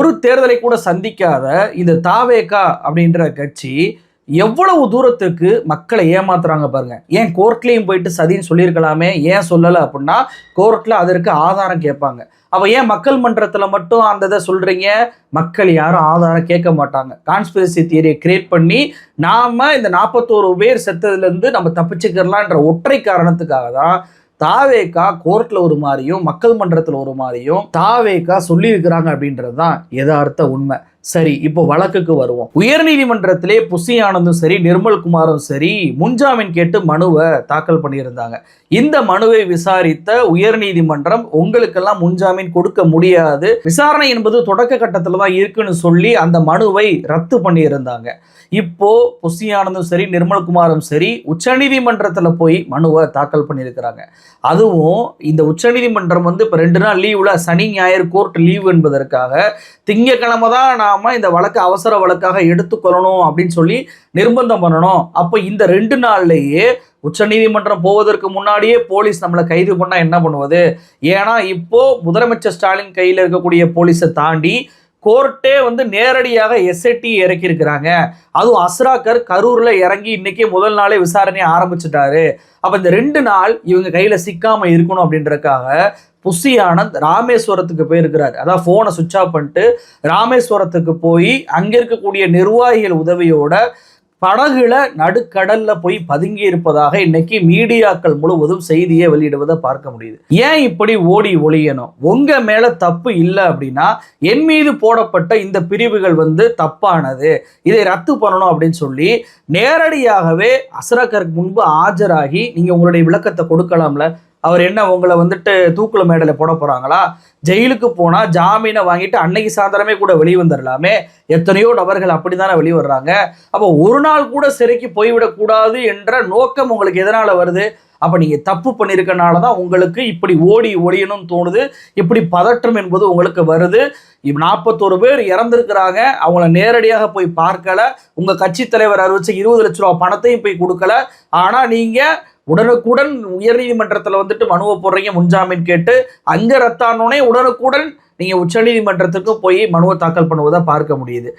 ஒரு தேர்தலை கூட சந்திக்காத இந்த தாவேகா அப்படின்ற கட்சி எவ்வளவு தூரத்துக்கு மக்களை ஏமாத்துறாங்க பாருங்க. ஏன் கோர்ட்லையும் போயிட்டு சதின்னு சொல்லியிருக்கலாமே? ஏன் சொல்லலை அப்படின்னா கோர்ட்ல அதற்கு ஆதாரம் கேட்பாங்க. அப்ப ஏன் மக்கள் மன்றத்துல மட்டும் அந்த இதை சொல்றீங்க? மக்கள் யாரும் ஆதாரம் கேட்க மாட்டாங்க. கான்ஸ்பிரசி தியரியை கிரியேட் பண்ணி நாம இந்த நாற்பத்தோரு பேர் செத்ததுல இருந்து நம்ம தப்பிச்சுக்கிறலான்ற ஒற்றை காரணத்துக்காக தான் தாவேக்கா கோர்ட்ல ஒரு மாதிரியும் மக்கள் மன்றத்தில் ஒரு மாதிரியும் தாவேக்கா சொல்லியிருக்கிறாங்க அப்படின்றது தான் யதார்த்த உண்மை. சரி இப்போ வழக்குக்கு வருவோம். உயர்நீதிமன்றத்திலே புசி ஆனந்தும் சரி நிர்மல் குமாரும் சரி முன்ஜாமீன் கேட்டு மனுவை தாக்கல் பண்ணியிருந்தாங்க. இந்த மனுவை விசாரித்த உயர்நீதிமன்றம் உங்களுக்கெல்லாம் முன்ஜாமீன் கொடுக்க முடியாது. விசாரணை என்பது தொடக்க கட்டத்தில் தான் இருக்குன்னு சொல்லி அந்த மனுவை ரத்து பண்ணியிருந்தாங்க. இப்போ புசி ஆனந்தும் சரி நிர்மல்குமாரும் சரி உச்சநீதிமன்றத்தில் போய் மனுவை தாக்கல் பண்ணியிருக்கிறாங்க. அதுவும் இந்த உச்சநீதிமன்றம் வந்து இப்போ ரெண்டு நாள் லீவில் சனி ஞாயிறு கோர்ட் லீவ் என்பதற்காக திங்கக்கிழமை தான் நான் நாம இந்த வழக்கு அவசர வழக்காக எடுத்துக்கொள்ளணும் அப்படின்னு சொல்லி நிர்பந்தம் பண்ணணும். அப்போ இந்த ரெண்டு நாள்லயே உச்சநீதிமன்றம் போவதற்கு முன்னாடியே போலீஸ் நம்மளை கைது பண்ணா என்ன பண்ணுவது? ஏன்னா இப்போ முதலமைச்சர் ஸ்டாலின் கையில் இருக்கக்கூடிய போலீஸை தாண்டி கோர்ட்டே வந்து நேரடியாக எஸ்ஐடி இறக்கியிருக்கிறாங்க. அதுவும் அஸ்ராக்கர் கரூரில் இறங்கி இன்னைக்கு முதல் நாளே விசாரணையை ஆரம்பிச்சிட்டாரு. அப்போ இந்த ரெண்டு நாள் இவங்க கையில் சிக்காமல் இருக்கணும் அப்படின்றதுக்காக புஷி ஆனந்த் ராமேஸ்வரத்துக்கு போயிருக்கிறார். அதான் ஃபோனை சுவிட்ச் ஆஃப் பண்ணிட்டு ராமேஸ்வரத்துக்கு போய் அங்கே இருக்கக்கூடிய நிர்வாகிகள் உதவியோட படகுல நடுக்கடல்ல போய் பதுங்கி இருப்பதாக இன்னைக்கு மீடியாக்கள் முழுவதும் செய்தியை வெளியிடுவதை பார்க்க முடியுது. ஏன் இப்படி ஓடி ஒளியணும்? உங்க மேல தப்பு இல்லை அப்படின்னா என் மீது போடப்பட்ட இந்த பிரிவுகள் வந்து தப்பானது. இதை ரத்து பண்ணணும் அப்படின்னு சொல்லி நேரடியாகவே அசரக்கருக்கு முன்பு ஆஜராகி நீங்க உங்களுடைய விளக்கத்தை கொடுக்கலாம்ல? அவர் என்ன உங்களை வந்துட்டு தூக்குல மேடல போட போறாங்களா? ஜெயிலுக்கு போனா ஜாமீனை வாங்கிட்டு அன்னைக்கு சாயந்தரமே கூட வெளியே வந்துடலாமே எத்தனையோ நபர்கள் அப்படித்தானே வெளியே வர்றாங்க. அப்போ ஒரு நாள் கூட சிறைக்கு போய்விடக்கூடாது என்ற நோக்கம் உங்களுக்கு எதனால வருது? அப்போ நீங்கள் தப்பு பண்ணியிருக்கனால தான் உங்களுக்கு இப்படி ஓடி ஒளியணும்னு தோணுது. இப்படி பதற்றம் என்பது உங்களுக்கு வருது. நாற்பத்தோரு பேர் இறந்துருக்கிறாங்க. அவங்கள நேரடியாக போய் பார்க்கல. உங்கள் கட்சி தலைவர் அறிவிச்சு இருபது லட்ச ரூபா பணத்தையும் போய் கொடுக்கல. ஆனால் நீங்கள் உடனுக்குடன் உயர்நீதிமன்றத்தில் வந்துட்டு மனுவை போடுறீங்க முன்ஜாமீன் கேட்டு அங்கே ரத்தானோடனே உடனுக்குடன் நீங்கள் உச்சநீதிமன்றத்துக்கு போய் மனுவை தாக்கல் பண்ணுவதை பார்க்க முடியுது.